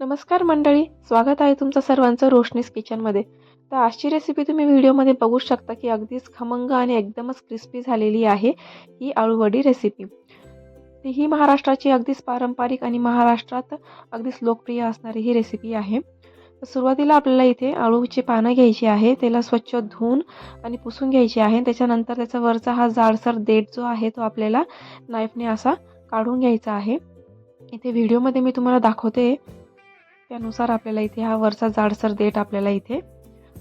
नमस्कार मंडळी स्वागत आहे तुमचं सर्वांचं रोशनीस किचनमध्ये तर आजची रेसिपी तुम्ही व्हिडिओमध्ये बघू शकता की अगदीच खमंग आणि एकदमच क्रिस्पी झालेली आहे ही आळूवडी रेसिपी ती ही महाराष्ट्राची अगदीच पारंपरिक आणि महाराष्ट्रात अगदीच लोकप्रिय असणारी ही रेसिपी आहे. तर सुरुवातीला आपल्याला इथे आळूची पानं घ्यायची आहे त्याला स्वच्छ धुवून आणि पुसून घ्यायची आहे. त्याच्यानंतर त्याचा वरचा हा जाडसर देठ जो आहे तो आपल्याला नाईफने असा काढून घ्यायचा आहे. इथे व्हिडिओमध्ये मी तुम्हाला दाखवते त्यानुसार आपल्याला इथे हा वरचा जाडसर देठ आपल्याला इथे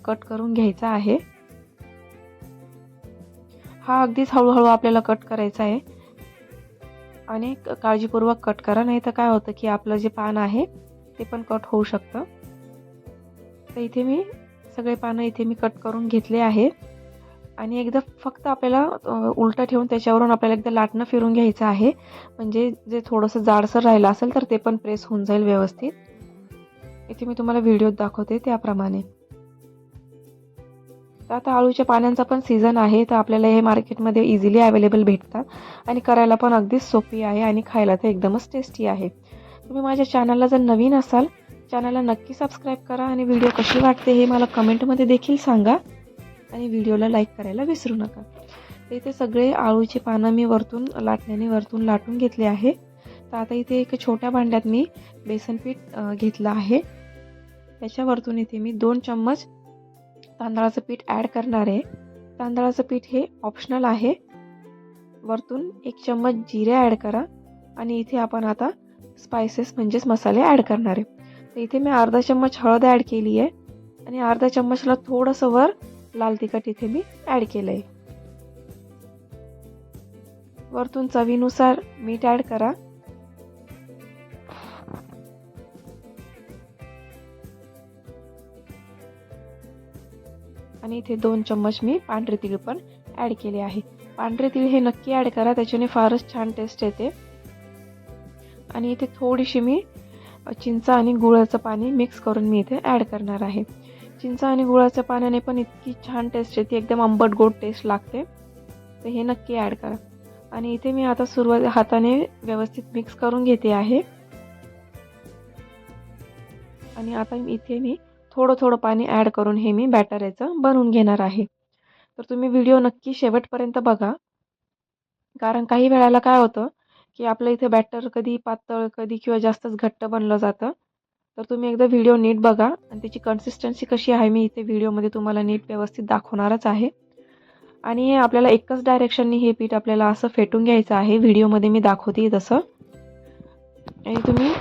कट करून घ्यायचा आहे. हा अगदीच हळूहळू आपल्याला कट करायचा आहे. आणि काळजीपूर्वक कट करा नाही तर काय होतं की आपलं जे पान आहे ते पण कट होऊ शकतं. तर इथे मी सगळे पानं इथे मी कट करून घेतले आहे. आणि एकदा फक्त आपल्याला उलटं ठेवून त्याच्यावरून आपल्याला एकदा लाटणं फिरून घ्यायचं आहे. म्हणजे जे थोडंसं जाडसर राहिलं असेल तर ते पण प्रेस होऊन जाईल व्यवस्थित. इथे मी तुम्हाला व्हिडिओत दाखवते त्याप्रमाणे. तर आता आळूच्या पाण्यांचा पण सीझन आहे तर आपल्याला हे मार्केटमध्ये इझिली अवेलेबल भेटतात आणि करायला पण अगदीच सोपी आहे आणि खायला तर एकदमच टेस्टी आहे. तुम्ही माझ्या चॅनलला जर नवीन असाल चॅनलला नक्की सबस्क्राईब करा आणि व्हिडिओ कशी वाटते हे मला कमेंटमध्ये देखील सांगा आणि व्हिडिओला लाईक करायला विसरू नका. इथे सगळे आळूची पानं मी वरतून लाटण्याने वरतून लाटून घेतले आहे. तर आता इथे एक छोट्या भांड्यात मी बेसन पीठ घेतलं आहे. त्याच्यावरतून इथे मी दोन चम्मच तांदळाचं पीठ ॲड करणार आहे. तांदळाचं पीठ हे ऑप्शनल आहे. वरतून एक चम्मच जिरे ॲड करा आणि इथे आपण आता स्पायसेस म्हणजेच मसाले ॲड करणार आहे. तर इथे मी अर्धा चम्मच हळद ॲड केली आहे आणि अर्धा चम्मचला थोडंसं वर लाल तिखट इथे मी ॲड केलं आहे वरतून चवीनुसार मीठ ॲड करा. आणि इथे दोन चम्मच मी पांढरे तीळ पण ॲड केले आहे. पांढरे तीळ हे नक्की ॲड करा त्याच्याने फारच छान टेस्ट येते. आणि इथे थोडीशी मी चिंच आणि गुळाचं पाणी मिक्स करून मी इथे ॲड करणार आहे. चिंच आणि गुळाच्या पाण्याने पण इतकी छान टेस्ट येते एकदम आंबट गोड टेस्ट लागते. तर हे नक्की ॲड करा. आणि इथे मी आता सुरुवात हाताने व्यवस्थित मिक्स करून घेते आहे. आणि आता इथे मी थोडं थोडं पाणी ॲड करून हे मी बॅटर याचं बनवून घेणार आहे. तर तुम्ही व्हिडिओ नक्की शेवटपर्यंत बघा. कारण काही वेळेला काय होतं की आपलं इथे बॅटर कधी पातळ कधी किंवा जास्तच घट्ट बनलं जातं. तर तुम्ही एकदा व्हिडिओ नीट बघा आणि त्याची कन्सिस्टन्सी कशी आहे मी इथे व्हिडिओमध्ये तुम्हाला नीट व्यवस्थित दाखवणारच आहे. आणि आपल्याला एकच डायरेक्शननी हे पीठ आपल्याला असं फेटून घ्यायचं आहे. व्हिडिओमध्ये मी दाखवते तसं. आणि तुम्ही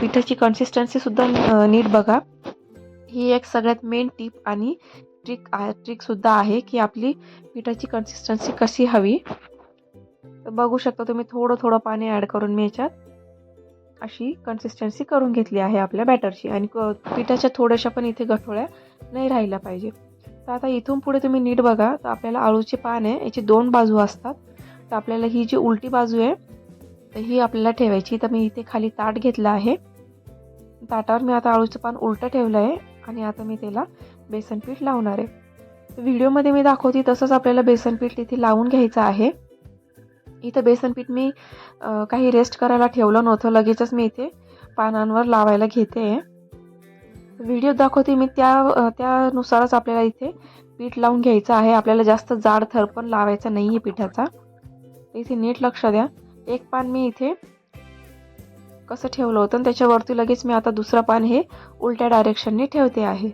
पिठाची कन्सिस्टन्सीसुद्धा नीट बघा. ही एक सगळ्यात मेन टीप आणि ट्रिक ट्रिकसुद्धा आहे की आपली पिठाची कन्सिस्टन्सी कशी हवी. तर बघू शकता तुम्ही थोडं थोडं पाणी ॲड करून मी याच्यात अशी कन्सिस्टन्सी करून घेतली आहे आपल्या बॅटरची आणि पिठाच्या थोड्याशा पण इथे गठोळ्या नाही राहिल्या पाहिजे. तर आता इथून पुढे तुम्ही नीट बघा तर आपल्याला आळूचे पान आहे याची दोन बाजू असतात. तर आपल्याला ही जी उलटी बाजू आहे तर ही आपल्याला ठेवायची. तर मी इथे खाली ताट घेतलं आहे. ताटावर मी आता आळूचं पान उलटं ठेवलं आहे. आणि आता मी त्याला बेसन पीठ लावणार आहे. व्हिडिओमध्ये मी दाखवते तसंच आपल्याला बेसन पीठ इथे लावून घ्यायचं आहे. इथं बेसन पीठ मी काही रेस्ट करायला ठेवलं नव्हतं लगेचच मी इथे पानांवर लावायला घेते. आहे व्हिडिओ दाखवते मी त्या त्यानुसारच आपल्याला इथे पीठ लावून घ्यायचं आहे. आपल्याला जास्त जाड थर पण लावायचा नाही आहे पिठाचा. इथे नीट लक्ष द्या. एक पान मी इथे कसं ठेवलं होतं आणि त्याच्यावरती लगेच मी आता दुसरं पान हे उलट्या डायरेक्शनने ठेवते आहे.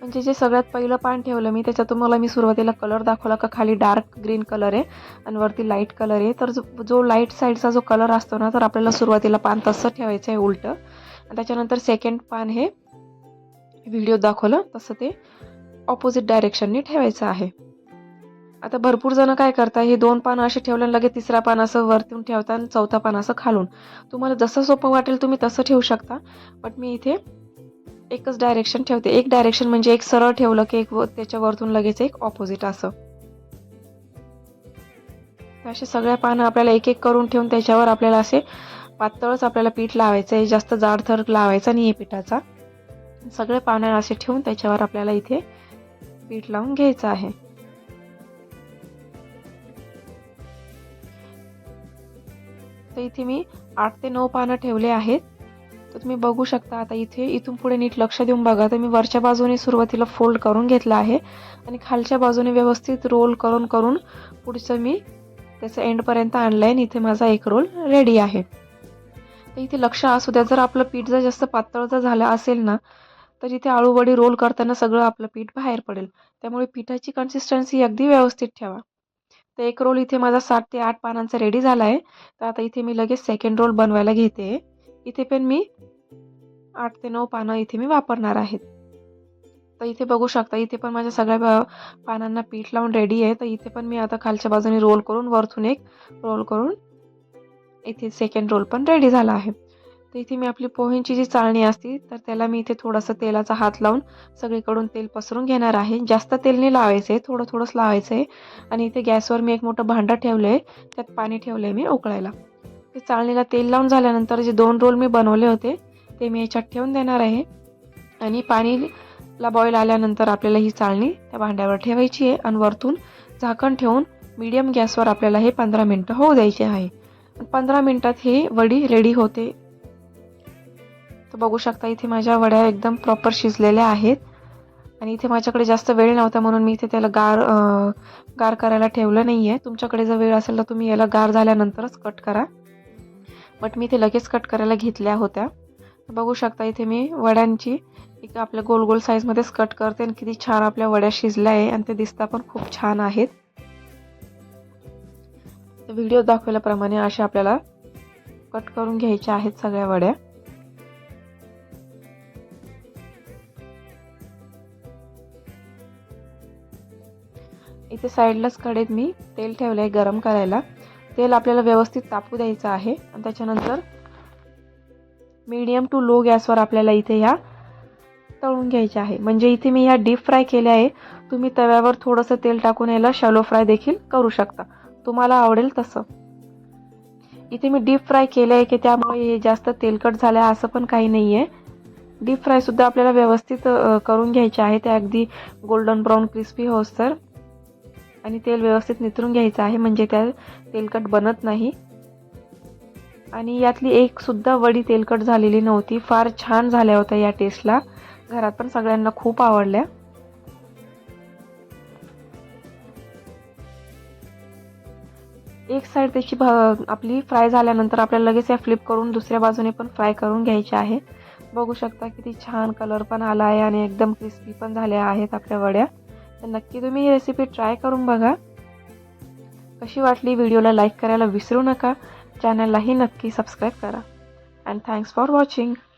म्हणजे जे सगळ्यात पहिलं पान ठेवलं मी त्याच्यात तुम्हाला मी सुरुवातीला कलर दाखवला का खाली डार्क ग्रीन कलर आहे आणि वरती लाइट कलर आहे. तर जो जो लाइट साईडचा जो कलर असतो ना तर आपल्याला सुरुवातीला पान तसं ठेवायचं आहे उलटं. आणि त्याच्यानंतर सेकंड पान हे व्हिडिओ दाखवलं तसं ते ऑपोजिट डायरेक्शनने ठेवायचं आहे. आता भरपूर जण काय करतात हे दोन पानं असे ठेवल्यानं लगेच तिसरा पान असं वरतून ठेवता आणि चौथा पान असं खालून. तुम्हाला जसं सोपं वाटेल तुम्ही तसं ठेवू शकता. बट मी इथे एकच डायरेक्शन ठेवते. एक डायरेक्शन म्हणजे एक सरळ ठेवलं की एक त्याच्यावरतून लगेच एक ऑपोजिट असं. असे सगळ्या पानं आपल्याला एक एक करून ठेवून त्याच्यावर आपल्याला असे पातळच आपल्याला पीठ लावायचं आहे जास्त जाड थर लावायचा नाही आहे पिठाचा. सगळे पानं असे ठेवून त्याच्यावर आपल्याला इथे पीठ लावून घ्यायचं आहे. तर इथे मी आठ ते नऊ पानं ठेवले आहेत. तर तुम्ही बघू शकता आता इथे इथून पुढे नीट लक्ष देऊन बघा. तर मी वरच्या बाजूने सुरुवातीला फोल्ड करून घेतला आहे आणि खालच्या बाजूने व्यवस्थित रोल करून करून पुढचं मी त्याचं एंडपर्यंत आणलं आहे आणि इथे माझा एक रोल रेडी आहे. तर इथे लक्ष असू द्या. जर आपलं पीठ जर जास्त पातळ जर झालं असेल ना तर इथे आळूवडी रोल करताना सगळं आपलं पीठ बाहेर पडेल. त्यामुळे पिठाची कन्सिस्टन्सी अगदी व्यवस्थित ठेवा. तर एक रोल इथे माझा सात ते आठ पानांचा रेडी झाला आहे तर आता इथे मी लगेच सेकंड रोल बनवायला घेते. इथे पण मी आठ ते नऊ पानं इथे मी वापरणार आहेत. तर इथे बघू शकता इथे पण माझ्या सगळ्या पानांना पीठ लावून रेडी आहे. तर इथे पण मी आता खालच्या बाजूने रोल करून वरतून एक रोल करून इथे सेकंड रोल पण रेडी झाला आहे. तर इथे मी आपली पोह्यांची जी चाळणी असते तर त्याला मी इथे थोडंसं तेलाचा हात लावून सगळीकडून तेल पसरून घेणार आहे. जास्त तेल नाही लावायचं आहे थोडं थोडंच लावायचं. आहे आणि इथे गॅसवर मी एक मोठं भांडं ठेवलं आहे त्यात पाणी ठेवलं आहे मी उकळायला. ते चाळणीला तेल लावून झाल्यानंतर जे दोन रोल मी बनवले होते ते मी याच्यात ठेवून देणार आहे. आणि पाणीला बॉईल आल्यानंतर आपल्याला ही चाळणी त्या भांड्यावर ठेवायची आहे आणि वरतून झाकण ठेवून मीडियम गॅसवर आपल्याला हे पंधरा मिनटं होऊ द्यायचे आहे. पंधरा मिनटात ही वडी रेडी होते. तर बघू शकता इथे माझ्या वड्या एकदम प्रॉपर शिजलेल्या आहेत. आणि इथे माझ्याकडे जास्त वेळ नव्हता म्हणून मी इथे त्याला गार गार करायला ठेवलं नाही आहे तुमच्याकडे जर वेळ असेल तर तुम्ही याला गार झाल्यानंतरच कट करा. बट मी ते लगेच कट करायला घेतल्या होत्या. बघू शकता इथे मी वड्यांची एक आपल्या गोल गोल साईजमध्येच कट करते आणि किती छान आपल्या वड्या शिजल्या आहे आणि ते दिसता पण खूप छान आहेत. व्हिडिओ दाखवल्याप्रमाणे अशा आपल्याला कट करून घ्यायच्या आहेत सगळ्या वड्या. इथे साईडलाच कडेत मी तेल ठेवलं आहे गरम करायला. तेल आपल्याला व्यवस्थित तापू द्यायचं आहे. आणि त्याच्यानंतर मीडियम टू लो गॅसवर आपल्याला इथे ह्या तळून घ्यायच्या आहे. म्हणजे इथे मी ह्या डीप फ्राय केल्या आहे. तुम्ही तव्यावर थोडंसं तेल टाकून याला शॅलो फ्राय देखील करू शकता. तुम्हाला आवडेल तसं. इथे मी डीप फ्राय केलं आहे की त्यामुळे हे जास्त तेलकट झालं आहे असं पण काही नाही आहे डीप फ्रायसुद्धा आपल्याला व्यवस्थित करून घ्यायचे आहे. ते अगदी गोल्डन ब्राऊन क्रिस्पी होस तर आणि तेल व्यवस्थित नितरून घ्यायचं आहे म्हणजे त्या तेलकट बनत नाही. आणि यातली एकसुद्धा वडी तेलकट झालेली नव्हती फार छान झाल्या होत्या या टेस्टला घरात पण सगळ्यांना खूप आवडल्या. एक साईड त्याची आपली फ्राय झाल्यानंतर आपल्याला लगेच या फ्लिप करून दुसऱ्या बाजूने पण फ्राय करून घ्यायची आहे. बघू शकता किती छान कलर पण आला आहे आणि एकदम क्रिस्पी पण झाल्या आहेत आपल्या वड्या. तर नक्की तुम्ही ही रेसिपी ट्राय करून बघा. कशी वाटली व्हिडिओला लाईक करायला विसरू नका. चॅनललाही नक्की सबस्क्राईब करा. And thanks for watching